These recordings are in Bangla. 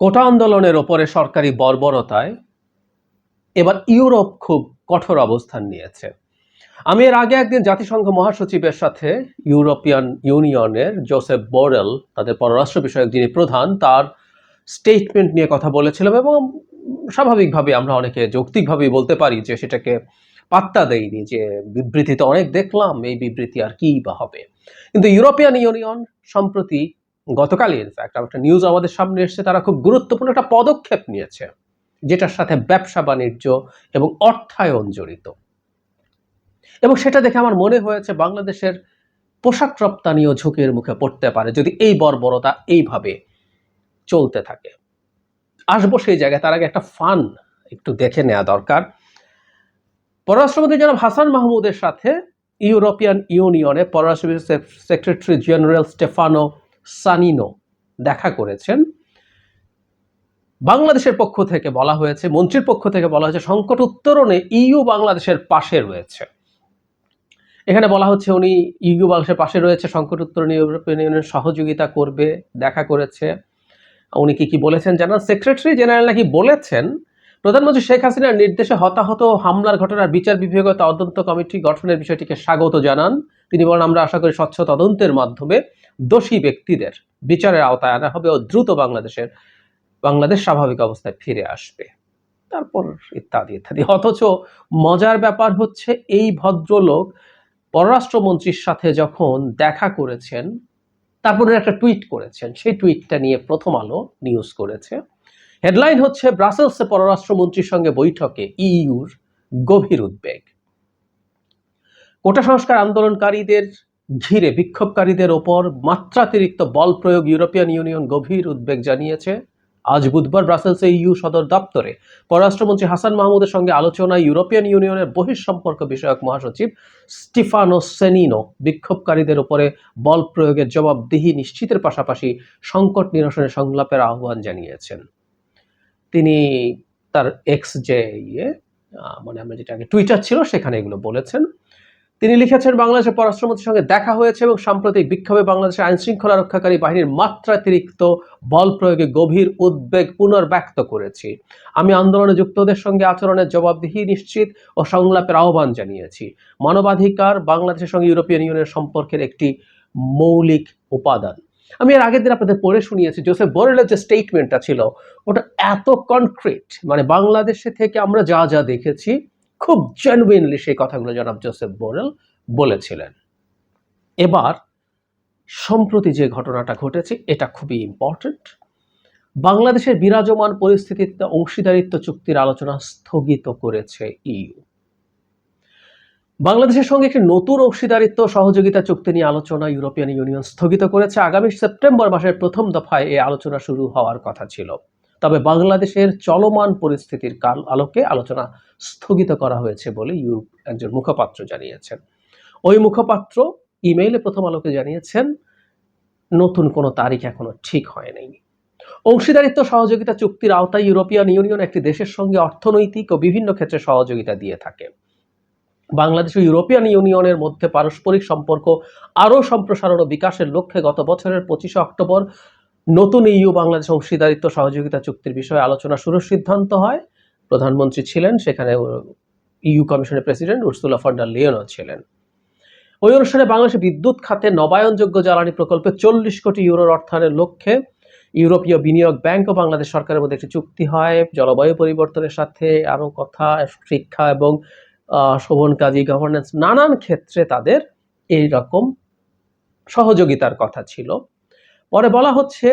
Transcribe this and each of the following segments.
কোটা আন্দোলনের ওপরে সরকারি বর্বরতায় এবার ইউরোপ খুব কঠোর অবস্থান নিয়েছে। আমি এর আগে একদিন জাতিসংঘ মহাসচিবের সাথে ইউরোপিয়ান ইউনিয়নের জোসেফ বোরেল, তাদের পররাষ্ট্র বিষয়ক যিনি প্রধান, তার স্টেটমেন্ট নিয়ে কথা বলেছিলাম এবং স্বাভাবিকভাবে আমরা অনেকে যৌক্তিকভাবেই বলতে পারি যে সেটাকে পাত্তা দেয়নি যে বিবৃতি তো অনেক দেখলাম এই বিবৃতি আর কি বা হবে। কিন্তু ইউরোপিয়ান ইউনিয়ন সম্প্রতি গতকালই ইনফ্যাক্ট একটা নিউজ আমাদের সামনে এসেছে, তারা খুব গুরুত্বপূর্ণ একটা পদক্ষেপ নিয়েছে, যেটার সাথে ব্যবসা বাণিজ্য এবং অর্থায়ন জড়িত। এবং সেটা দেখে আমার মনে হয়েছে বাংলাদেশের পোশাক রপ্তানিও ঝুঁকির মুখে পড়তে পারে, যদি এই বর্বরতা এইভাবে চলতে থাকে। আসব সেই জায়গায়, তার আগে একটা ফান একটু দেখে নেওয়া দরকার। পররাষ্ট্রমন্ত্রী জনাব হাসান মাহমুদের সাথে ইউরোপিয়ান ইউনিয়নে পররাষ্ট্র সেক্রেটারি জেনারেল স্টেফানো সানিনো দেখা করেছেন। বাংলাদেশের পক্ষ থেকে বলা হয়েছে, মন্ত্রীর পক্ষ থেকে বলা হয়েছে, সংকট উত্তরণে ইইউ বাংলাদেশের পাশে রয়েছে। এখানে বলা হচ্ছে উনি ইউ বাংলাদেশের পাশে রয়েছে, সংকট উত্তরণে ইউরোপিয়ান ইউনিয়ন সহযোগিতা করবে, দেখা করেছে। উনি কি কি বলেছেন জানান? সেক্রেটারি জেনারেল নাকি বলেছেন, প্রধানমন্ত্রী শেখ হাসিনার নির্দেশে হতাহত হামলার ঘটনার বিচার বিভাগীয় তদন্ত কমিটি গঠনের বিষয়টিকে স্বাগত জানান। তিনি বলেন, আমরা আশা করি স্বচ্ছ তদন্তের মাধ্যমে দোষী ব্যক্তিদের বিচারের আওতায় আনা হবে ও দ্রুত বাংলাদেশের, বাংলাদেশ স্বাভাবিক অবস্থায় ফিরে আসবে। তারপর ইত্যাদি ইত্যাদি। অথচ মজার ব্যাপার হচ্ছে, এই ভদ্রলোক পররাষ্ট্রমন্ত্রীর সাথে যখন দেখা করেছেন, তারপরে একটা টুইট করেছেন। সেই টুইটটা নিয়ে প্রথম আলো নিউজ করেছে। হেডলাইন হচ্ছে, ব্রাসেলসে পররাষ্ট্রমন্ত্রীর সঙ্গে বৈঠকে ইইউর গভীর উদ্বেগ। কোটা সংস্কার আন্দোলনকারীদের ঘিরে বিক্ষোভকারীদের ওপর মাত্রাতিরিক্ত বল প্রয়োগ ইউরোপিয়ান ইউনিয়ন গভীর উদ্বেগ জানিয়েছে। আজ বুধবার ব্রাসেলসে ইউ সদর দপ্তরে পররাষ্ট্রমন্ত্রী হাসান মাহমুদের সঙ্গে আলোচনায় ইউরোপিয়ান ইউনিয়নের বহিঃসম্পর্ক বিষয়ক মহাসচিব স্টিফানো সেনিনো বিক্ষোভকারীদের উপরে বল প্রয়োগের জবাবদিহি নিশ্চিতের পাশাপাশি সংকট নিরসনের সংলাপের আহ্বান জানিয়েছেন। তিনি তার এক্স যে ইয়ে মানে আমরা যেটা টুইটার ছিল সেখানে এগুলো বলেছেন। তিনি লিখেছেন, বাংলাদেশের পররাষ্ট্রমন্ত্রীর সঙ্গে দেখা হয়েছে এবং সাম্প্রতিক বিক্ষোভে বাংলাদেশের আইন শৃঙ্খলা রক্ষাকারী বাহিনীর মাত্রাতিরিক্ত বল প্রয়োগে গভীর উদ্বেগ পুনর্ব্যক্ত করেছি। আমি আন্দোলনে যুক্তদের সঙ্গে আচরণের জবাবদিহি নিশ্চিত ও সংলাপের আহ্বান জানিয়েছি। মানবাধিকার বাংলাদেশের সঙ্গে ইউরোপিয়ান ইউনিয়নের সম্পর্কের একটি মৌলিক উপাদান। আমি এর আগের দিন আপনাদের পড়ে শুনিয়েছি, জোসেফ বোরেলের যে স্টেটমেন্টটা ছিল, ওটা এত কনক্রিট মানে বাংলাদেশে থেকে আমরা যা যা দেখেছি খুব জেনুইনলি সেই কথাগুলো জনাব জোসেফ বোরেল বলেছিলেন। এবার, সম্প্রতি যে ঘটনাটা ঘটেছে, এটা খুবই ইম্পর্ট্যান্ট বাংলাদেশের বিরাজমান পরিস্থিতিতে অংশীদারিত্ব চুক্তির আলোচনা স্থগিত করেছে ইইউ বাংলাদেশের সঙ্গে একটি নতুন অংশীদারিত্ব সহযোগিতা চুক্তি নিয়ে আলোচনা ইউরোপিয়ান ইউনিয়ন স্থগিত করেছে। আগামী সেপ্টেম্বর মাসের প্রথম দফায় এই আলোচনা শুরু হওয়ার কথা ছিল। তবে বাংলাদেশের চলমান পরিস্থিতির কাল আলোকে আলোচনা স্থগিত করা হয়েছে বলে ইউরোপ একজন মুখপাত্র জানিয়েছেন। ওই মুখপাত্র ইমেইলে প্রথম আলোকে জানিয়েছেন, নতুন কোনো তারিখ এখনও ঠিক হয়নি। অংশীদারিত্ব সহযোগিতা চুক্তির আওতায় ইউরোপিয়ান ইউনিয়ন একটি দেশের সঙ্গে অর্থনৈতিক ও বিভিন্ন ক্ষেত্রে সহযোগিতা দিয়ে থাকে। বাংলাদেশ ও ইউরোপিয়ান ইউনিয়নের মধ্যে পারস্পরিক সম্পর্ক আরও সম্প্রসারণ ও বিকাশের লক্ষ্যে গত বছরের পঁচিশে অক্টোবর নতুন ইইউ বাংলাদেশ অংশীদারিত্ব সহযোগিতা চুক্তির বিষয়ে আলোচনা শুরুর সিদ্ধান্ত হয়। প্রধানমন্ত্রী ছিলেন, সেখানে ইইউ কমিশনের প্রেসিডেন্ট উর্সুলা ফন্ডার লিওনও ছিলেন। ওই অনুষ্ঠানে বাংলাদেশের বিদ্যুৎ খাতে নবায়নযোগ্য জ্বালানি প্রকল্পে চল্লিশ কোটি ইউরোর অর্থায়নের লক্ষ্যে ইউরোপীয় বিনিয়োগ ব্যাংক ও বাংলাদেশ সরকারের মধ্যে একটি চুক্তি হয়। জলবায়ু পরিবর্তনের সাথে আরও কথা, শিক্ষা এবং শোভন কাজী গভর্নেন্স নানান ক্ষেত্রে তাদের এই রকম সহযোগিতার কথা ছিল। পরে বলা হচ্ছে,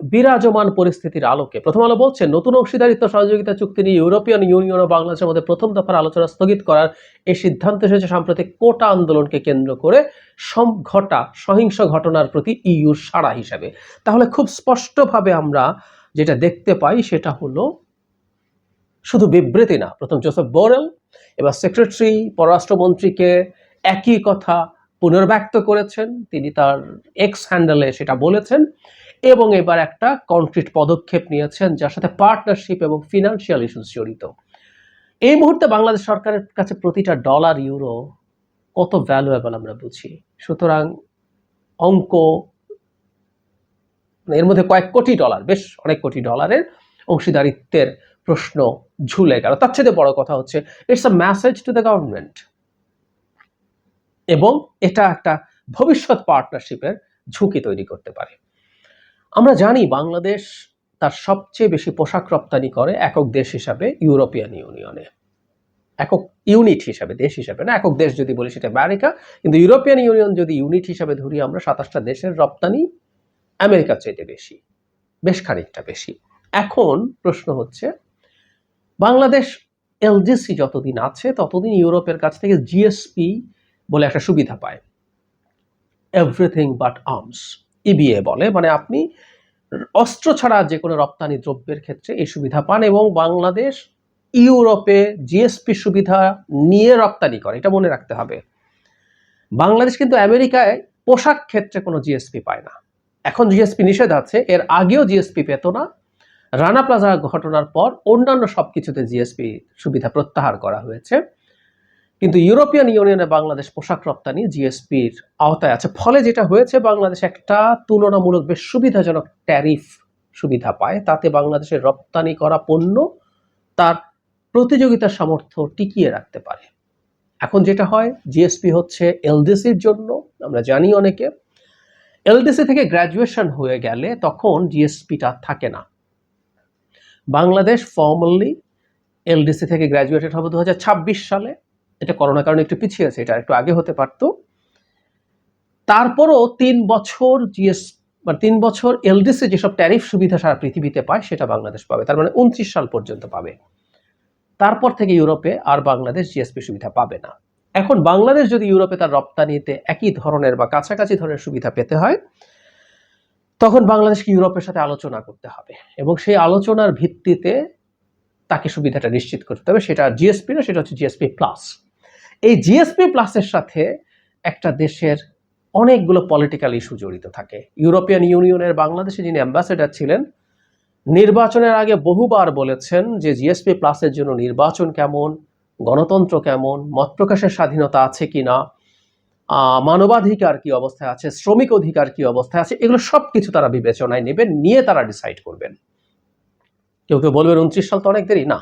বিরাজমান পরিস্থিতির আলোকে। প্রথম আলো বলছে, নতুন অংশীদারিত্ব, সহযোগিতা, চুক্তি নিয়ে ইউরোপিয়ান ইউনিয়ন ও বাংলাদেশের মধ্যে প্রথম দফার আলোচনা স্থগিত করার এই সিদ্ধান্ত এসেছে সাম্প্রতিক কোটা আন্দোলনকে কেন্দ্র করে ঘটা, সহিংস ঘটনার প্রতি ইউর সাড়া হিসাবে। তাহলে খুব স্পষ্টভাবে আমরা যেটা দেখতে পাই সেটা হলো, শুধু বিবৃতি না। প্রথম জোসেফ বোরেল, এবার সেক্রেটারি, পররাষ্ট্রমন্ত্রীকে একই কথা পুনর্ব্যক্ত করেছেন। তিনি তার এক্স হ্যান্ডেলে সেটা বলেছেন এবং এবার একটা কনক্রিট পদক্ষেপ নিয়েছেন, যার সাথে পার্টনারশিপ এবং ফিনান্সিয়াল ইস্যুস জড়িত। এই মুহূর্তে বাংলাদেশ সরকারের কাছে প্রতিটা ডলার ইউরো কত ভ্যালুয়েবল আমরা বুঝি? সুতরাং অঙ্ক, এর মধ্যে কয়েক কোটি ডলার বেশ অনেক কোটি ডলারের অংশীদারিত্বের প্রশ্ন ঝুলে গেল। তার চেয়ে বড় কথা হচ্ছে it's a message to the government এবং এটা একটা ভবিষ্যৎ পার্টনারশিপের ঝুঁকি তৈরি করতে পারে। আমরা জানি বাংলাদেশ তার সবচেয়ে বেশি পোশাক রপ্তানি করে একক দেশ হিসাবে ইউরোপিয়ান ইউনিয়নে। একক ইউনিট হিসাবে, দেশ হিসাবে না, একক দেশ যদি বলি সেটা আমেরিকা, কিন্তু ইউরোপিয়ান ইউনিয়ন যদি ইউনিট হিসাবে ধরি আমরা, সাতাশটা দেশের রপ্তানি আমেরিকার চাইতে বেশি, বেশ খানিকটা বেশি। এখন প্রশ্ন হচ্ছে, বাংলাদেশ এলজিসি যতদিন আছে, ততদিন ইউরোপের কাছ থেকে জিএসপি বলে একটা সুবিধা পায়। এভরিথিং বাট আর্মস ইবিএ বলে। মানে আপনি অস্ত্র ছাড়া যে কোনো রপ্তানি দ্রব্যের ক্ষেত্রে এই সুবিধা পান এবং বাংলাদেশ, ইউরোপে জিএসপি সুবিধা নিয়ে রপ্তানি করে। এটা মনে রাখতে হবে। বাংলাদেশ কিন্তু আমেরিকায় পোশাক ক্ষেত্রে কোনো জিএসপি পায় না। এখন জিএসপি নিষেধ আছে, এর আগেও জিএসপি পেত না। রানা প্লাজা ঘটনার পর অন্যান্য সব কিছুতে জিএসপি সুবিধা প্রত্যাহার করা হয়েছে। কিন্তু ইউরোপিয়ান ইউনিয়নে বাংলাদেশ পোশাক রপ্তানি জিএসপির আওতায় আছে। ফলে যেটা হয়েছে, বাংলাদেশ একটা তুলনামূলক বেশ সুবিধাজনক ট্যারিফ সুবিধা পায়। তাতে বাংলাদেশের রপ্তানি করা পণ্য তার প্রতিযোগিতার সামর্থ্য টিকিয়ে রাখতে পারে। এখন যেটা হয়, জিএসপি হচ্ছে এলডিসির জন্য, আমরা জানি অনেকে। এলডিসি থেকে গ্র্যাজুয়েশন হয়ে গেলে তখন জিএসপিটা থাকে না। বাংলাদেশ ফর্মালি এলডিসি থেকে গ্র্যাজুয়েটেড হবে দু হাজার ছাব্বিশ সালে। এটা করোনার কারণে একটু পিছিয়ে আছে, এটা একটু আগে হতে পারতো। তারপরও তিন বছর জিএস মানে তিন বছর এলডিসি যেসব ট্যারিফ সুবিধা সারা পৃথিবীতে পায়, সেটা বাংলাদেশ পাবে। তার মানে উনত্রিশ সাল পর্যন্ত পাবে। তারপর থেকে ইউরোপে আর বাংলাদেশ জিএসপি সুবিধা পাবে না। এখন বাংলাদেশ যদি ইউরোপে তার রপ্তানিতে একই ধরনের বা কাছাকাছি ধরনের সুবিধা পেতে হয়, তখন বাংলাদেশকে ইউরোপের সাথে আলোচনা করতে হবে এবং সেই আলোচনার ভিত্তিতে তাকে সুবিধাটা নিশ্চিত করতে হবে। সেটা জিএসপি না, সেটা হচ্ছে জিএসপি প্লাস। এই জিএসপি প্লাসের সাথে একটা দেশের অনেকগুলো পলিটিক্যাল ইস্যু জড়িত থাকে। ইউরোপিয়ান ইউনিয়নের বাংলাদেশে যিনি অ্যাম্বাসেডার ছিলেন নির্বাচনের আগে বহুবার বলেছেন যে জিএসপি প্লাসের জন্য নির্বাচন কেমন গণতন্ত্র কেমন মত প্রকাশের স্বাধীনতা আছে কিনা আহ, মানবাধিকার কি অবস্থায় আছে শ্রমিক অধিকার কি অবস্থায় আছে এগুলো সব কিছু তারা বিবেচনায় নেবেন নিয়ে তারা ডিসাইড করবেন। কেউ কেউ বলবেন উনত্রিশ সাল তো অনেক দেরি। না।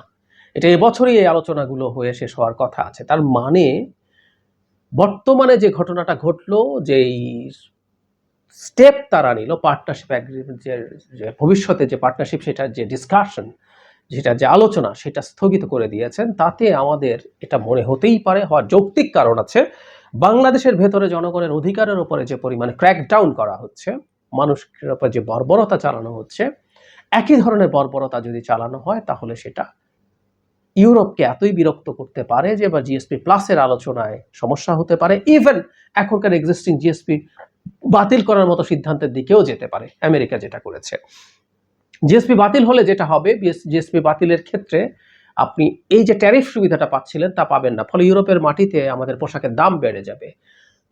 এটা এবছরই এই আলোচনাগুলো হয়ে শেষ হওয়ার কথা আছে। তার মানে বর্তমানে যে ঘটনাটা ঘটলো যে স্টেপ তারা নিল পার্টনারশিপ অ্যাগ্রিমেন্ট যে ভবিষ্যতে যে পার্টনারশিপ সেটার যে ডিসকাশন যেটা যে আলোচনা সেটা স্থগিত করে দিয়েছেন, তাতে আমাদের এটা মনে হতেই পারে, হওয়ার যৌক্তিক কারণ আছে। বাংলাদেশের ভেতরে জনগণের অধিকারের উপরে যে পরিমাণে ক্র্যাকডাউন করা হচ্ছে, মানুষের উপর যে বর্বরতা চালানো হচ্ছে, একই ধরনের বর্বরতা যদি চালানো হয়, তাহলে সেটা ইউরোপকে এতই বিরক্ত করতে পারে যে বা জিএসপি প্লাসের আলোচনায় সমস্যা হতে পারে ইভেন এখনকার এক্সিস্টিং জিএসপি বাতিল করার মতো সিদ্ধান্তের দিকেও যেতে পারে, আমেরিকা যেটা করেছে। জিএসপি বাতিল হলে যেটা হবে জিএসপি বাতিলের ক্ষেত্রে আপনি এই যে ট্যারিফ সুবিধাটা পাচ্ছিলেন তা পাবেন না, ফলে ইউরোপের মাটিতে আমাদের পোশাকের দাম বেড়ে যাবে।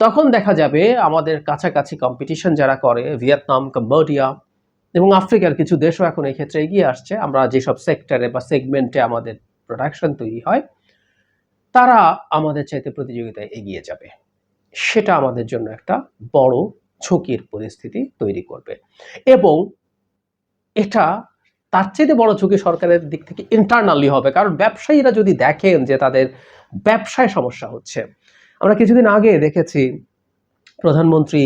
তখন দেখা যাবে আমাদের কাছাকাছি কম্পিটিশন যারা করে, ভিয়েতনাম, কম্বোডিয়া এবং আফ্রিকার কিছু দেশও এখন এই ক্ষেত্রে এগিয়ে আসছে। আমরা যেসব সেক্টরে বা সেগমেন্টে আমাদের প্রোডাকশন তৈরি হয়, তারা আমাদের চাইতে প্রতিযোগিতায় এগিয়ে যাবে। সেটা আমাদের জন্য একটা বড় ঝুঁকির পরিস্থিতি তৈরি করবে। এবং এটা তার চাইতে বড় ঝুঁকি সরকারের দিক থেকে ইন্টারনালি হবে, কারণ ব্যবসায়ীরা যদি দেখেন যে তাদের ব্যবসায় সমস্যা হচ্ছে। আমরা কিছুদিন আগে দেখেছি প্রধানমন্ত্রী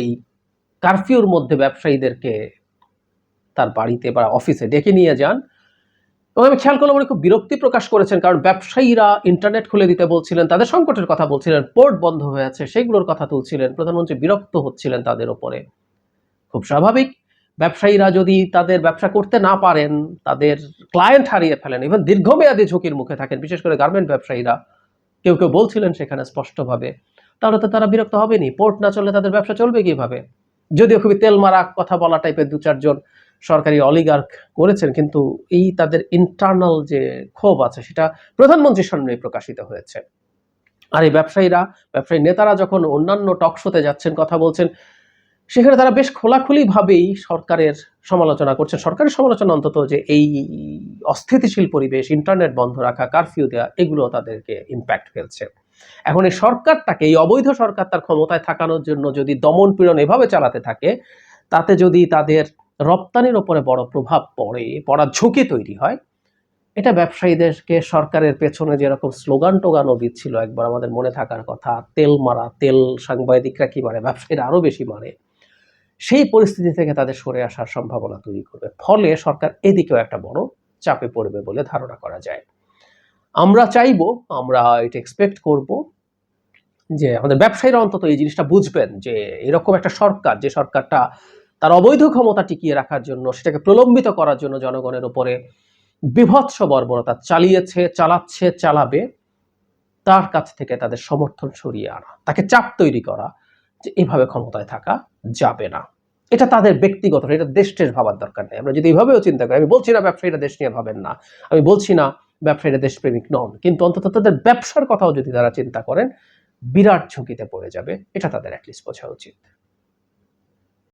এই কারফিউর মধ্যে ব্যবসায়ীদেরকে তার বাড়িতে বা অফিসে ডেকে নিয়ে যান। এবং আমি খেয়াল করলাম উনি খুব বিরক্তি প্রকাশ করেছেন, কারণ ব্যবসায়ীরা ইন্টারনেট খুলে দিতে বলছিলেন, তাদের সংকটের কথা বলছিলেন পোর্ট বন্ধ হয়ে আছে, সেগুলোর কথা তুলছিলেন, প্রধানমন্ত্রী বিরক্ত হচ্ছিলেন তাদের ওপরে। খুব স্বাভাবিক, ব্যবসায়ীরা যদি তাদের ব্যবসা করতে না পারেন, তাদের ক্লায়েন্ট হারিয়ে ফেলেন ইভেন দীর্ঘমেয়াদী ঝুঁকির মুখে থাকেন, বিশেষ করে গার্মেন্ট ব্যবসায়ীরা, কেউ কেউ বলছিলেন সেখানে স্পষ্টভাবে, তাহলে তো তারা বিরক্ত হবেনি পোর্ট না চললে তাদের ব্যবসা চলবে কীভাবে? যদিও খুবই তেল মারা কথা বলা টাইপের দু চারজন সরকারি অলিগার্ক করেছেন, কিন্তু এই তাদের ইন্টারনাল যে ক্ষোভ আছে, সেটা প্রধানমন্ত্রীর সামনে প্রকাশিত হয়েছে। আর এই ব্যবসায়ীরা, ব্যবসায়ী নেতারা যখন অন্যান্য টক শোতে যাচ্ছেন, কথা বলছেন, সেখানে তারা বেশ খোলাখুলি ভাবেই সরকারের সমালোচনা করছেন। সরকারের সমালোচনা অন্তত যে এই অস্থিতিশীল পরিবেশ ইন্টারনেট বন্ধ রাখা কারফিউ দেওয়া এগুলো তাদেরকে ইম্প্যাক্ট ফেলছে। এখন এই সরকারটাকে, এই অবৈধ সরকার তার ক্ষমতায় থাকানোর জন্য যদি দমন পীড়ন এভাবে চালাতে থাকে, তাতে যদি তাদের রপ্তানির ওপরে বড় প্রভাব পড়ে, পড়ার ঝুঁকি তৈরি হয়। এটা ব্যবসায়ীদেরকে সরকারের পেছনে যেরকম স্লোগান টোগানও দিচ্ছিল, একবার আমাদের মনে থাকার কথা, তেল মারা, তেল সাংবাদিকরা কি মারে, ব্যবসায়ীরা আরও বেশি মারে, সেই পরিস্থিতি থেকে তাদের সরে আসার সম্ভাবনা তৈরি করবে। ফলে সরকার এদিকেও একটা বড় চাপে পড়বে বলে ধারণা করা যায়। আমরা চাইব, আমরা এটা এক্সপেক্ট করব যে আমাদের ব্যবসায়ীরা অন্তত এই জিনিসটা বুঝবেন যে এরকম একটা সরকার, যে সরকারটা তার অবৈধ ক্ষমতা টিকিয়ে রাখার জন্য, সেটাকে প্রলম্বিত করার জন্য জনগণের উপরে বিভৎস বর্বরতা চালিয়েছে, চালাচ্ছে, চালাবে, তার কাছ থেকে তাদের সমর্থন সরিয়ে আনা, তাকে চাপ তৈরি করা যে এভাবে ক্ষমতায় থাকা যাবে না। এটা তাদের ব্যক্তিগত, এটা দেশ দেশের ভাবার দরকার নেই। আমরা যদি এইভাবেও চিন্তা করি, আমি বলছি না ব্যবসায়ীরা দেশ নিয়ে ভাবেন না, আমি বলছি না ব্যবসায়ীরা দেশপ্রেমিক নন, কিন্তু অন্তত তাদের ব্যবসার কথাও যদি তারা চিন্তা করেন, বিরাট ঝুঁকিতে পড়ে যাবে, এটা তাদের অ্যাটলিস্ট বোঝা উচিত।